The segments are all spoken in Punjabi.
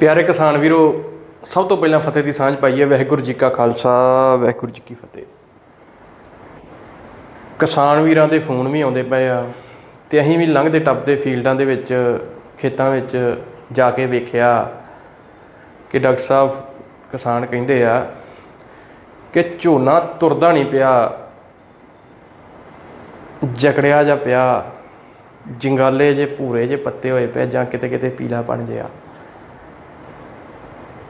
ਪਿਆਰੇ ਕਿਸਾਨ ਵੀਰੋ, ਸਭ ਤੋਂ ਪਹਿਲਾਂ ਫਤਿਹ ਦੀ ਸਾਂਝ ਪਾਈਏ, ਵਾਹਿਗੁਰੂ ਜੀ ਕਾ ਖਾਲਸਾ, ਵਾਹਿਗੁਰੂ ਜੀ ਕੀ ਫਤਿਹ। ਕਿਸਾਨ ਵੀਰਾਂ ਦੇ ਫੋਨ ਵੀ ਆਉਂਦੇ ਪਏ ਆ ਤੇ ਅਸੀਂ ਵੀ ਲੰਘਦੇ ਟੱਪਦੇ ਫੀਲਡਾਂ ਦੇ ਵਿੱਚ, ਖੇਤਾਂ ਵਿੱਚ ਜਾ ਕੇ ਵੇਖਿਆ ਕਿ ਡਾਕਟਰ ਸਾਹਿਬ, ਕਿਸਾਨ ਕਹਿੰਦੇ ਆ ਕਿ ਝੋਨਾ ਤੁਰਦਾ ਨਹੀਂ ਪਿਆ, ਜਕੜਿਆ ਜਾਂ ਪਿਆ, ਜਿੰਗਾਲੇ ਜੇ ਭੂਰੇ ਜੇ ਪੱਤੇ ਹੋਏ ਪਏ ਜਾਂ ਕਿਤੇ ਕਿਤੇ ਪੀਲਾ ਬਣ ਜਿਆ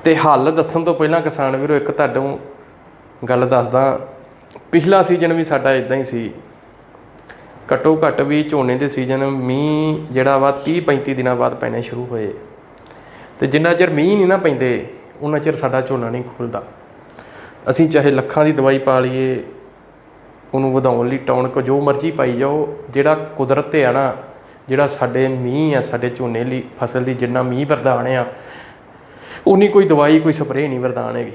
ਤੇ ਹੱਲ ਦੱਸਣ ਤੋਂ ਪਹਿਲਾਂ ਕਿਸਾਨ ਵੀਰੋ, ਇੱਕ ਤੁਹਾਨੂੰ ਗੱਲ ਦੱਸਦਾ। ਪਿਛਲਾ ਸੀਜ਼ਨ ਵੀ ਸਾਡਾ ਇਦਾਂ ਹੀ ਸੀ। ਘੱਟੋ ਘੱਟ ਵੀ ਝੋਨੇ ਦੇ ਸੀਜ਼ਨ ਮੀਂਹ ਜਿਹੜਾ ਵਾ 30 35 ਦਿਨਾਂ ਬਾਅਦ ਪੈਣੇ ਸ਼ੁਰੂ ਹੋਏ। ਤੇ ਜਿੰਨਾ ਚਿਰ ਮੀਂਹ ਨਹੀਂ ਨਾ ਪੈਂਦੇ ਉਹਨਾਂ ਚਿਰ ਸਾਡਾ ਝੋਨਾ ਨਹੀਂ ਖੁੱਲਦਾ। ਅਸੀਂ ਚਾਹੇ ਲੱਖਾਂ ਦੀ ਦਵਾਈ ਪਾ ਲਈਏ, ਉਹਨੂੰ ਵਧਾਉਣ ਲਈ ਟੌਨਕ ਜੋ ਮਰਜ਼ੀ ਪਾਈ ਜਾਓ, ਜਿਹੜਾ ਕੁਦਰਤ ਤੇ ਆ ਨਾ, ਜਿਹੜਾ ਸਾਡੇ ਮੀਂਹ ਆ, ਸਾਡੇ ਝੋਨੇ ਲਈ, ਫਸਲ ਦੀ ਜਿੰਨਾ ਮੀਂਹ ਵਰਦਾਨ ਆ ਉਨੀ ਕੋਈ ਦਵਾਈ, ਕੋਈ ਸਪਰੇਅ ਨਹੀਂ ਵਰਦਾਨ ਹੈਗੀ।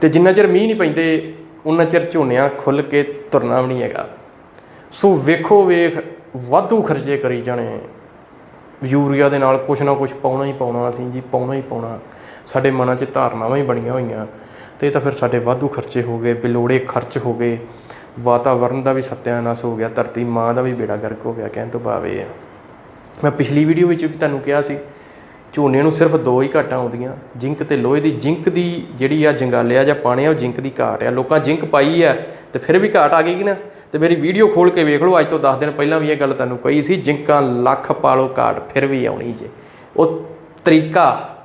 ਤੇ ਜਿੰਨਾ ਚਿਰ ਮੀਂਹ ਨਹੀਂ ਪੈਂਦੇ ਉਹਨਾਂ ਚਿਰ ਝੋਨਿਆਂ ਖੁੱਲ ਕੇ ਤੁਰਨਾ ਵੀ ਨਹੀਂ ਹੈਗਾ। ਸੋ ਵੇਖੋ ਵੇਖ, ਵਾਧੂ ਖਰਚੇ ਕਰੀ ਜਾਣੇ। ਯੂਰੀਆ ਦੇ ਨਾਲ ਕੁਛ ਨਾ ਕੁਛ ਪਾਉਣਾ ਹੀ ਪਾਉਣਾ ਅਸੀਂ ਜੀ, ਪਾਉਣਾ ਹੀ ਪਾਉਣਾ। ਸਾਡੇ ਮਨਾਂ 'ਚ ਧਾਰਨਾਵਾਂ ਹੀ ਬਣੀਆਂ ਹੋਈਆਂ। ਤੇ ਇਹ ਤਾਂ ਫਿਰ ਸਾਡੇ ਵਾਧੂ ਖਰਚੇ ਹੋ ਗਏ, ਬਿਲੋੜੇ ਖਰਚ ਹੋ ਗਏ। ਵਾਤਾਵਰਨ ਦਾ ਵੀ ਸਤਿਆਨਾਸ਼ ਹੋ ਗਿਆ, ਧਰਤੀ ਮਾਂ ਦਾ ਵੀ ਬੇੜਾ ਗਰਕ ਹੋ ਗਿਆ, ਕਹਿਣ ਤੋਂ ਭਾਵ ਇਹ ਹੈ। ਮੈਂ ਪਿਛਲੀ ਵੀਡੀਓ ਵਿੱਚ ਵੀ ਤੁਹਾਨੂੰ ਕਿਹਾ ਸੀ ਝੋਨੇ ਨੂੰ ਸਿਰਫ ਦੋ ਹੀ ਘਾਟਾਂ ਆਉਂਦੀਆਂ, ਜਿੰਕ ਤੇ ਲੋਹੇ ਦੀ। ਜਿੰਕ ਦੀ ਜਿਹੜੀ ਆ ਜੰਗਾਲਿਆ ਜਾਂ ਪਾਣੀ ਆ, ਉਹ ਜਿੰਕ ਦੀ ਘਾਟ ਆ। ਲੋਕਾਂ ਜਿੰਕ ਪਾਈ ਆ ਤੇ ਫਿਰ ਵੀ ਘਾਟ ਆ ਗਈ ਕਿ ਨਾ? ਤੇ ਮੇਰੀ ਵੀਡੀਓ ਖੋਲ ਕੇ ਵੇਖ ਲਓ, ਅੱਜ ਤੋਂ 10 ਦਿਨ ਪਹਿਲਾਂ ਵੀ ਇਹ ਗੱਲ ਤੁਹਾਨੂੰ ਕਹੀ ਸੀ, ਜਿੰਕਾਂ ਲੱਖ ਪਾਲੋ ਘਾਟ ਫਿਰ ਵੀ ਆਉਣੀ ਜੇ। ਉਹ ਤਰੀਕਾ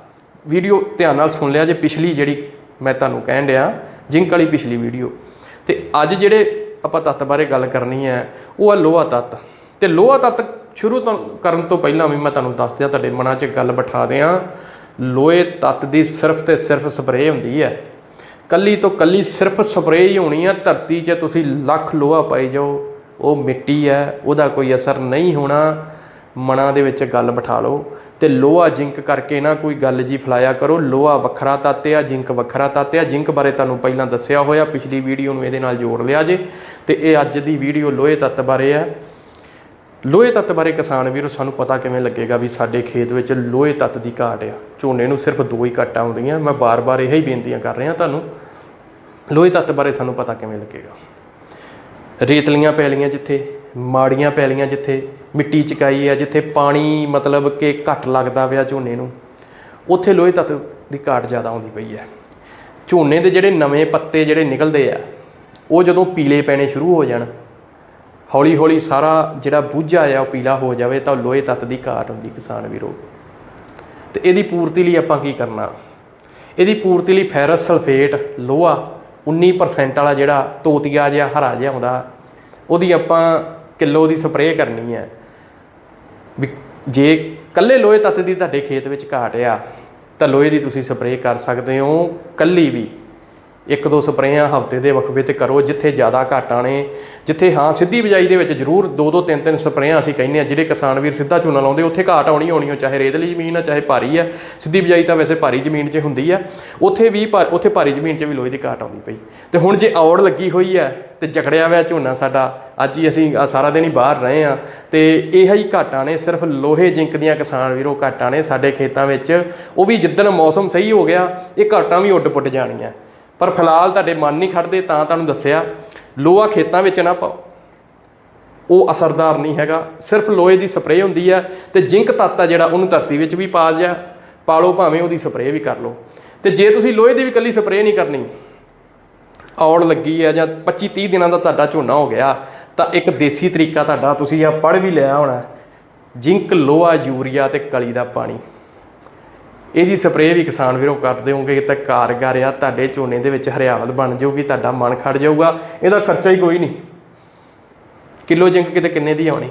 ਵੀਡੀਓ ਧਿਆਨ ਨਾਲ ਸੁਣ ਲਿਆ ਜੇ, ਪਿਛਲੀ ਜਿਹੜੀ ਮੈਂ ਤੁਹਾਨੂੰ ਕਹਿਣ ਡਿਆ, ਜਿੰਕ ਵਾਲੀ ਪਿਛਲੀ ਵੀਡੀਓ। ਤੇ ਅੱਜ ਜਿਹੜੇ ਆਪਾਂ ਤੱਤ ਬਾਰੇ ਗੱਲ ਕਰਨੀ ਹੈ, ਉਹ ਆ ਲੋਹਾ ਤੱਤ। ਤੇ ਲੋਹਾ ਤੱਤ ਸ਼ੁਰੂ ਤੋਂ ਕਰਨ ਤੋਂ ਪਹਿਲਾਂ ਵੀ ਮੈਂ ਤੁਹਾਨੂੰ ਦੱਸ ਦਿਆਂ, ਤੁਹਾਡੇ ਮਨਾਂ 'ਚ ਗੱਲ ਬਿਠਾ ਦਿਆਂ, ਲੋਹੇ ਤੱਤ ਦੀ ਸਿਰਫ ਤੇ ਸਿਰਫ ਸਪਰੇਅ ਹੁੰਦੀ ਹੈ। ਕੱਲੀ ਤੋਂ ਕੱਲੀ ਸਿਰਫ ਸਪਰੇਅ ਹੀ ਹੋਣੀ ਹੈ ਧਰਤੀ 'ਚ ਤੁਸੀਂ ਲੱਖ ਲੋਹਾ ਪਾਈ ਜਾਓ, ਉਹ ਮਿੱਟੀ ਹੈ, ਉਹਦਾ ਕੋਈ ਅਸਰ ਨਹੀਂ ਹੋਣਾ। ਮਨਾਂ ਦੇ ਵਿੱਚ ਗੱਲ ਬਿਠਾ ਲਓ ਤੇ ਲੋਹਾ ਜਿੰਕ ਕਰਕੇ ਨਾ ਕੋਈ ਗੱਲ ਜੀ ਫਲਾਇਆ ਕਰੋ। ਲੋਹਾ ਵੱਖਰਾ ਤੱਤ ਆ, ਜਿੰਕ ਵੱਖਰਾ ਤੱਤ ਆ। ਜਿੰਕ ਬਾਰੇ ਤੁਹਾਨੂੰ ਪਹਿਲਾਂ ਦੱਸਿਆ ਹੋਇਆ, ਪਿਛਲੀ ਵੀਡੀਓ ਨੂੰ ਇਹਦੇ ਨਾਲ ਜੋੜ ਲਿਆ ਜੇ। ਤੇ ਇਹ ਅੱਜ ਦੀ ਵੀਡੀਓ ਲੋਹੇ ਤੱਤ ਬਾਰੇ ਆ ਲੋਹੇ ਤੱਤ ਬਾਰੇ ਕਿਸਾਨ ਵੀਰੋ, ਸਾਨੂੰ ਪਤਾ ਕਿਵੇਂ ਲੱਗੇਗਾ ਵੀ ਸਾਡੇ ਖੇਤ ਵਿੱਚ ਲੋਹੇ ਤੱਤ ਦੀ ਘਾਟ ਆ। ਝੋਨੇ ਨੂੰ ਸਿਰਫ ਦੋ ਹੀ ਘਾਟਾਂ ਆਉਂਦੀਆਂ। ਮੈਂ ਬਾਰ-ਬਾਰ ਹੀ ਬੇਨਤੀਆਂ ਕਰ ਰਿਹਾ ਤੁਹਾਨੂੰ, ਲੋਹੇ ਤੱਤ ਬਾਰੇ ਸਾਨੂੰ ਪਤਾ ਕਿਵੇਂ ਲੱਗੇਗਾ। ਰੇਤਲੀਆਂ ਪੈਲੀਆਂ ਜਿੱਥੇ, ਮਾੜੀਆਂ ਪੈਲੀਆਂ ਜਿੱਥੇ, ਮਿੱਟੀ ਚਕਾਈ ਆ, ਜਿੱਥੇ ਪਾਣੀ ਮਤਲਬ ਕਿ ਘੱਟ ਲੱਗਦਾ ਪਿਆ ਝੋਨੇ ਨੂੰ, ਉੱਥੇ ਲੋਹੇ ਤੱਤ ਦੀ ਘਾਟ ਜ਼ਿਆਦਾ ਆਉਂਦੀ ਪਈ ਹੈ। ਝੋਨੇ ਦੇ ਜਿਹੜੇ ਨਵੇਂ ਪੱਤੇ ਜਿਹੜੇ ਨਿਕਲਦੇ ਆ, ਉਹ ਜਦੋਂ ਪੀਲੇ ਪੈਣੇ ਸ਼ੁਰੂ ਹੋ ਜਾਣ ਹੌਲੀ ਹੌਲੀ ਸਾਰਾ ਜਿਹੜਾ ਬੂਝਾ ਆ ਉਹ ਪੀਲਾ ਹੋ ਜਾਵੇ ਤਾਂ ਲੋਹੇ ਤੱਤ ਦੀ ਘਾਟ ਹੁੰਦੀ ਕਿਸਾਨ ਵੀਰੋ। ਤੇ ਇਹਦੀ ਪੂਰਤੀ ਲਈ ਆਪਾਂ ਕੀ ਕਰਨਾ? ਇਹਦੀ ਪੂਰਤੀ ਲਈ ਫੈਰਸ ਸਲਫੇਟ, ਲੋਹਾ 19% ਵਾਲਾ ਜਿਹੜਾ ਤੋਤੀਆ ਜਿਹਾ ਹਰਾ ਜਿਹਾ ਹੁੰਦਾ ਉਹਦੀ ਆਪਾਂ ਕਿਲੋ ਦੀ ਸਪਰੇਅ ਕਰਨੀ ਹੈ। ਵੀ ਜੇ ਕੱਲੇ ਲੋਹੇ ਤੱਤ ਦੀ ਤੁਹਾਡੇ ਖੇਤ ਵਿੱਚ ਘਾਟ ਆ, ਤਾਂ ਲੋਹੇ ਦੀ ਤੁਸੀਂ ਸਪਰੇਅ ਕਰ ਸਕਦੇ ਹੋ ਕੱਲੀ ਵੀ। ਇੱਕ ਦੋ ਸਪਰੇਆਂ ਹਫ਼ਤੇ ਦੇ ਵਕਫੇ ਤੇ ਕਰੋ, ਜਿੱਥੇ ਜ਼ਿਆਦਾ ਘਾਟਾਂ ਨੇ। ਜਿੱਥੇ ਹਾਂ, ਸਿੱਧੀ ਬਿਜਾਈ ਦੇ ਵਿੱਚ ਜ਼ਰੂਰ ਦੋ ਦੋ ਤਿੰਨ ਤਿੰਨ ਸਪਰੇਆਂ ਅਸੀਂ ਕਹਿੰਦੇ ਆ ਜਿਹੜੇ ਕਿਸਾਨ ਵੀਰ ਸਿੱਧਾ ਝੋਨਾ ਲਾਉਂਦੇ, ਉੱਥੇ ਘਾਟ ਆਉਣੀ ਆਉਣੀ ਹੋ ਚਾਹੇ ਰੇਤਲੀ ਜ਼ਮੀਨ ਆ, ਚਾਹੇ ਭਾਰੀ ਆ। ਸਿੱਧੀ ਬਿਜਾਈ ਤਾਂ ਵੈਸੇ ਭਾਰੀ ਜ਼ਮੀਨ 'ਚ ਹੁੰਦੀ ਆ। ਉੱਥੇ ਵੀ ਭਾ- ਉੱਥੇ ਭਾਰੀ ਜ਼ਮੀਨ 'ਚ ਵੀ ਲੋਹੇ ਦੀ ਘਾਟ ਆਉਂਦੀ ਪਈ। ਤੇ ਹੁਣ ਜੇ ਔੜ ਲੱਗੀ ਹੋਈ ਆ, ਤੇ ਜਕੜਿਆ ਹੋਇਆ ਝੋਨਾ ਸਾਡਾ, ਅੱਜ ਹੀ ਅਸੀਂ ਸਾਰਾ ਦਿਨ ਹੀ ਬਾਹਰ ਰਹੇ ਆ। ਤੇ ਇਹ ਹੀ ਘਾਟਾਂ ਨੇ, ਸਿਰਫ ਲੋਹੇ ਜਿੰਕ ਦੀਆਂ ਕਿਸਾਨ ਵੀਰੋ ਘਾਟਾਂ ਨੇ ਸਾਡੇ ਖੇਤਾਂ ਵਿੱਚ। ਉਹ ਵੀ ਜਿੱਦਣ ਮੌਸਮ ਸਹੀ ਹੋ ਗਿਆ, ਇਹ ਘਾਟਾਂ ਵੀ ਉੱਡ ਪੁੱਟ ਜਾਣੀਆਂ। ਪਰ ਫਿਲਹਾਲ ਤੁਹਾਡੇ ਮਨ ਨਹੀਂ ਖੜਦੇ ਤਾਂ ਤੁਹਾਨੂੰ ਦੱਸਿਆ, ਲੋਹਾ ਖੇਤਾਂ ਵਿੱਚ ਨਾ ਪਾਓ। ਉਹ ਅਸਰਦਾਰ ਨਹੀਂ ਹੈਗਾ। ਸਿਰਫ ਲੋਹੇ ਦੀ ਸਪਰੇਅ ਹੁੰਦੀ ਹੈ ਤੇ ਜਿੰਕ ਤੱਤ ਆ ਜਿਹੜਾ ਉਹਨੂੰ ਧਰਤੀ ਵਿੱਚ ਵੀ ਪਾ ਜਾ ਪਾ ਲਓ ਭਾਵੇਂ ਉਹਦੀ ਸਪਰੇਅ ਵੀ ਕਰ ਲਓ। ਤੇ ਜੇ ਤੁਸੀਂ ਲੋਹੇ ਦੀ ਵੀ ਕੱਲੀ ਸਪਰੇਅ ਨਹੀਂ ਕਰਨੀ, ਔੜ ਲੱਗੀ ਹੈ ਜਾਂ 25 30 ਦਿਨਾਂ ਦਾ ਤੁਹਾਡਾ ਝੋਨਾ ਹੋ ਗਿਆ, ਤਾਂ ਇੱਕ ਦੇਸੀ ਤਰੀਕਾ ਤੁਹਾਡਾ ਤੁਸੀਂ ਆ ਪੜ ਵੀ ਲਿਆ ਹੋਣਾ ਜਿੰਕ, ਲੋਹਾ, ਯੂਰੀਆ ਤੇ ਕਲੀ ਦਾ ਪਾਣੀ। ਇਹਦੀ ਸਪਰੇਅ ਵੀ ਕਿਸਾਨ ਵੀਰੋ ਕਰ ਦਿਓਗੇ ਤਾਂ ਕਾਰਗਰ ਆ, ਤੁਹਾਡੇ ਝੋਨੇ ਦੇ ਵਿੱਚ ਹਰਿਆਵਲ ਬਣ ਜਾਊਗੀ, ਤੁਹਾਡਾ ਮਨ ਖੜ ਜਾਊਗਾ, ਇਹਦਾ ਖਰਚਾ ਹੀ ਕੋਈ ਨਹੀਂ। ਕਿਲੋ ਜਿੰਕ ਕਿਤੇ ਕਿੰਨੇ ਦੀ ਆਉਣੀ?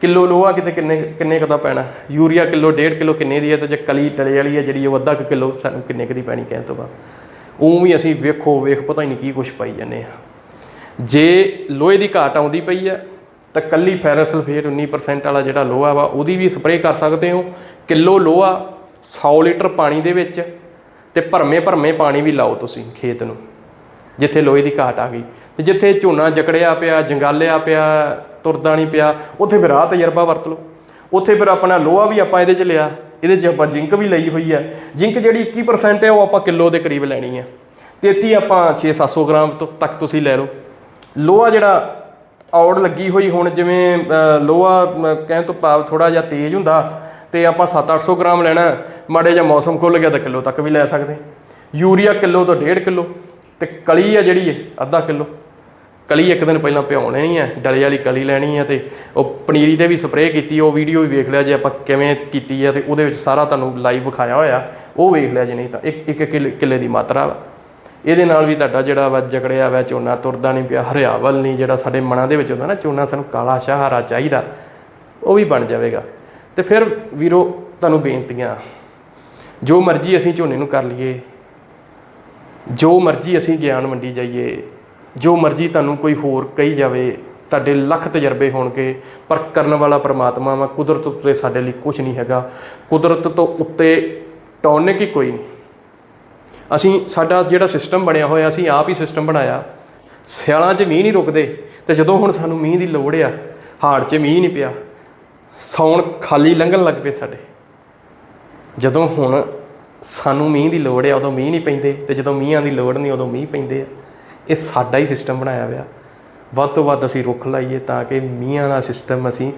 ਕਿਲੋ ਲੋਹਾ ਕਿਤੇ ਕਿੰਨੇ ਕਿੰਨੇ ਕੁ ਦਾ ਪੈਣਾ? ਯੂਰੀਆ ਕਿਲੋ 1.5 ਕਿਲੋ ਕਿੰਨੇ ਦੀ ਹੈ ਤੇ ਜੇ ਕਲੀ ਟਲੇ ਵਾਲੀ ਹੈ ਜਿਹੜੀ ਉਹ ਅੱਧਾ ਕੁ ਕਿਲੋ ਸਾਨੂੰ ਕਿੰਨੇ ਕੁ ਦੀ ਪੈਣੀ ਕਹਿਣ ਤੋਂ ਬਾਅਦ। ਉਹ ਵੀ ਅਸੀਂ ਵੇਖੋ, ਵੇਖ ਪਤਾ ਹੀ ਨਹੀਂ ਕੀ ਕੁਛ ਪਾਈ ਜਾਂਦੇ ਆ। ਜੇ ਲੋਹੇ ਦੀ ਘਾਟ ਆਉਂਦੀ ਪਈ ਹੈ ਤਾਂ ਕੱਲੀ ਫੈਰਸ ਸਲਫੇਟ 19% ਵਾਲਾ ਜਿਹੜਾ ਲੋਹਾ ਵਾ, ਉਹਦੀ ਵੀ ਸਪਰੇਅ ਕਰ ਸਕਦੇ ਹੋ। ਕਿਲੋ ਲੋਹਾ 100 ਲੀਟਰ ਪਾਣੀ ਦੇ ਵਿੱਚ ਤੇ ਭਰਮੇ ਭਰਮੇ ਪਾਣੀ ਵੀ ਲਾਓ ਤੁਸੀਂ ਖੇਤ ਨੂੰ, ਜਿੱਥੇ ਲੋਹੇ ਦੀ ਘਾਟ ਆ ਗਈ। ਤੇ ਜਿੱਥੇ ਝੋਨਾ ਜਕੜਿਆ ਪਿਆ, ਜੰਗਾਲਿਆ ਪਿਆ, ਤੁਰਦਾ ਨਹੀਂ ਪਿਆ, ਉੱਥੇ ਫਿਰ ਆਹ ਤਜਰਬਾ ਵਰਤ ਲਓ। ਉੱਥੇ ਫਿਰ ਆਪਣਾ ਲੋਹਾ ਵੀ ਆਪਾਂ ਇਹਦੇ 'ਚ ਲਿਆ, ਇਹਦੇ 'ਚ ਆਪਾਂ ਜਿੰਕ ਵੀ ਲਈ ਹੋਈ ਹੈ। ਜਿੰਕ ਜਿਹੜੀ 21% ਹੈ, ਉਹ ਆਪਾਂ ਕਿਲੋ ਦੇ ਕਰੀਬ ਲੈਣੀ ਹੈ। 33 ਆਪਾਂ 6-700 ਗ੍ਰਾਮ ਤੋਂ ਤੱਕ ਤੁਸੀਂ ਲੈ ਲਓ। ਲੋਹਾ ਜਿਹੜਾ ਔੜ ਲੱਗੀ ਹੋਈ ਹੁਣ ਜਿਵੇਂ ਲੋਹਾ ਕਹਿਣ ਤੋਂ ਭਾਵ ਥੋੜਾ ਜਿਹਾ ਤੇਜ਼ ਹੁੰਦਾ ਤੇ ਆਪਾਂ 7-800 ਗ੍ਰਾਮ ਲੈਣਾ ਮਾੜੇ ਜਿਹਾ ਮੌਸਮ ਖੁੱਲ ਗਿਆ ਤਾਂ ਕਿਲੋ ਤੱਕ ਵੀ ਲੈ ਸਕਦੇ। ਯੂਰੀਆ ਕਿਲੋ ਤੋਂ 1.5 ਕਿਲੋ ਤੇ ਕਲੀ ਆ ਜਿਹੜੀ ਹੈ ਅੱਧਾ ਕਿਲੋ। ਕਲੀ ਇੱਕ ਦਿਨ ਪਹਿਲਾਂ ਭਿਉਂ ਲੈਣੀ ਹੈ, ਡਲੇ ਵਾਲੀ ਕਲੀ ਲੈਣੀ ਹੈ ਤੇ ਉਹ ਪਨੀਰੀ ਤੇ ਵੀ ਸਪਰੇਅ ਕੀਤੀ, ਉਹ ਵੀਡੀਓ ਵੀ ਵੇਖ ਲਿਆ ਜੇ ਆਪਾਂ ਕਿਵੇਂ ਕੀਤੀ ਹੈ ਤੇ ਉਹਦੇ ਵਿੱਚ ਸਾਰਾ ਤੁਹਾਨੂੰ ਲਾਈਵ ਵਿਖਾਇਆ ਹੋਇਆ। ਉਹ ਵੇਖ ਲਿਆ ਜੇ ਨਹੀਂ ਤਾਂ ਇੱਕ ਇੱਕ ਕਿੱਲੇ ਦੀ ਮਾਤਰਾ ਵਾ। ਇਹਦੇ ਨਾਲ ਵੀ ਤੁਹਾਡਾ ਜਿਹੜਾ ਵਾ ਜਕੜਿਆ ਵਾ, ਝੋਨਾ ਤੁਰਦਾ ਨਹੀਂ ਪਿਆ, ਹਰਿਆਵਲ ਨਹੀਂ, ਜਿਹੜਾ ਸਾਡੇ ਮਨਾਂ ਦੇ ਵਿੱਚ ਹੁੰਦਾ ਨਾ, ਝੋਨਾ ਸਾਨੂੰ ਕਾਲਾ ਸ਼ਾਹਰਾ ਚਾਹੀਦਾ, ਉਹ ਵੀ ਬਣ ਜਾਵੇਗਾ। ਤੇ ਫਿਰ ਵੀਰੋ, ਤੁਹਾਨੂੰ ਬੇਨਤੀਆਂ। ਜੋ ਮਰਜ਼ੀ ਅਸੀਂ ਝੋਨੇ ਨੂੰ ਕਰ ਲਈਏ, ਜੋ ਮਰਜ਼ੀ ਅਸੀਂ ਗਿਆਨ ਵੰਡੀ ਜਾਈਏ, ਜੋ ਮਰਜ਼ੀ ਤੁਹਾਨੂੰ ਕੋਈ ਹੋਰ ਕਹੀ ਜਾਵੇ, ਤੁਹਾਡੇ ਲੱਖ ਤਜਰਬੇ ਹੋਣਗੇ, ਪਰ ਕਰਨ ਵਾਲਾ ਪਰਮਾਤਮਾ ਵਾ, ਕੁਦਰਤ ਉੱਤੇ ਸਾਡੇ ਲਈ ਕੁਝ ਨਹੀਂ ਹੈਗਾ। ਕੁਦਰਤ ਤੋਂ ਉੱਤੇ ਟੌਨਿਕ ਹੀ ਕੋਈ ਨਹੀਂ। ਅਸੀਂ ਸਾਡਾ ਜਿਹੜਾ ਸਿਸਟਮ ਬਣਿਆ ਹੋਇਆ, ਅਸੀਂ ਆਪ ਹੀ ਸਿਸਟਮ ਬਣਾਇਆ। ਸਿਆਲਾਂ 'ਚ ਮੀਂਹ ਨਹੀਂ ਰੁਕਦੇ, ਤੇ ਜਦੋਂ ਹੁਣ ਸਾਨੂੰ ਮੀਂਹ ਦੀ ਲੋੜ ਆ, ਹਾੜ 'ਚ ਮੀਂਹ ਨਹੀਂ ਪਿਆ ਸੌਣ ਖਾਲੀ ਲੰਘਣ ਲੱਗ ਪਏ ਸਾਡੇ। ਜਦੋਂ ਹੁਣ ਸਾਨੂੰ ਮੀਂਹ ਦੀ ਲੋੜ ਹੈ ਉਦੋਂ ਮੀਂਹ ਨਹੀਂ ਪੈਂਦੇ ਤੇ ਜਦੋਂ ਮੀਂਹਾਂ ਦੀ ਲੋੜ ਨਹੀਂ, ਉਦੋਂ ਮੀਂਹ ਪੈਂਦੇ ਆ। ਇਹ ਸਾਡਾ ਹੀ ਸਿਸਟਮ ਬਣਾਇਆ ਹੋਇਆ। ਵੱਧ ਤੋਂ ਵੱਧ ਅਸੀਂ ਰੁੱਖ ਲਾਈਏ ਤਾਂ ਕਿ ਮੀਂਹਾਂ ਦਾ ਸਿਸਟਮ ਅਸੀਂ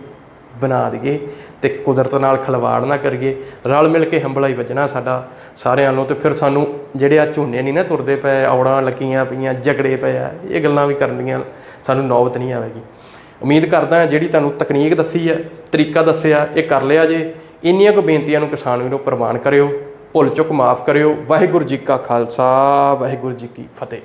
ਬਣਾ ਦਈਏ ਤੇ ਕੁਦਰਤ ਨਾਲ ਖਿਲਵਾੜ ਨਾ ਕਰੀਏ। ਰਲ ਮਿਲ ਕੇ ਹੰਬਲਾ ਹੀ ਵੱਜਣਾ ਸਾਡਾ ਸਾਰਿਆਂ ਨੂੰ ਤੇ ਫਿਰ ਸਾਨੂੰ ਜਿਹੜੇ ਆ ਝੋਨੇ ਨਹੀਂ ਨਾ ਤੁਰਦੇ ਪਏ, ਔੜਾਂ ਲੱਗੀਆਂ ਪਈਆਂ ਝਗੜੇ ਪਏ ਆ, ਇਹ ਗੱਲਾਂ ਵੀ ਕਰਨ ਦੀਆਂ ਸਾਨੂੰ ਨੌਬਤ ਨਹੀਂ ਆਵੇਗੀ। ਉਮੀਦ ਕਰਦਾ ਹਾਂ ਜਿਹੜੀ ਤੁਹਾਨੂੰ ਤਕਨੀਕ ਦੱਸੀ ਹੈ ਤਰੀਕਾ ਦੱਸਿਆ, ਇਹ ਕਰ ਲਿਆ ਜੇ, ਇੰਨੀਆਂ ਕੁ ਬੇਨਤੀਆਂ ਨੂੰ ਕਿਸਾਨ ਵੀਰੋ ਪ੍ਰਵਾਨ ਕਰਿਓ, ਭੁੱਲ ਚੁੱਕ ਮਾਫ ਕਰਿਓ। ਵਾਹਿਗੁਰੂ ਜੀ ਕਾ ਖਾਲਸਾ, ਵਾਹਿਗੁਰੂ ਜੀ ਕੀ ਫਤਿਹ।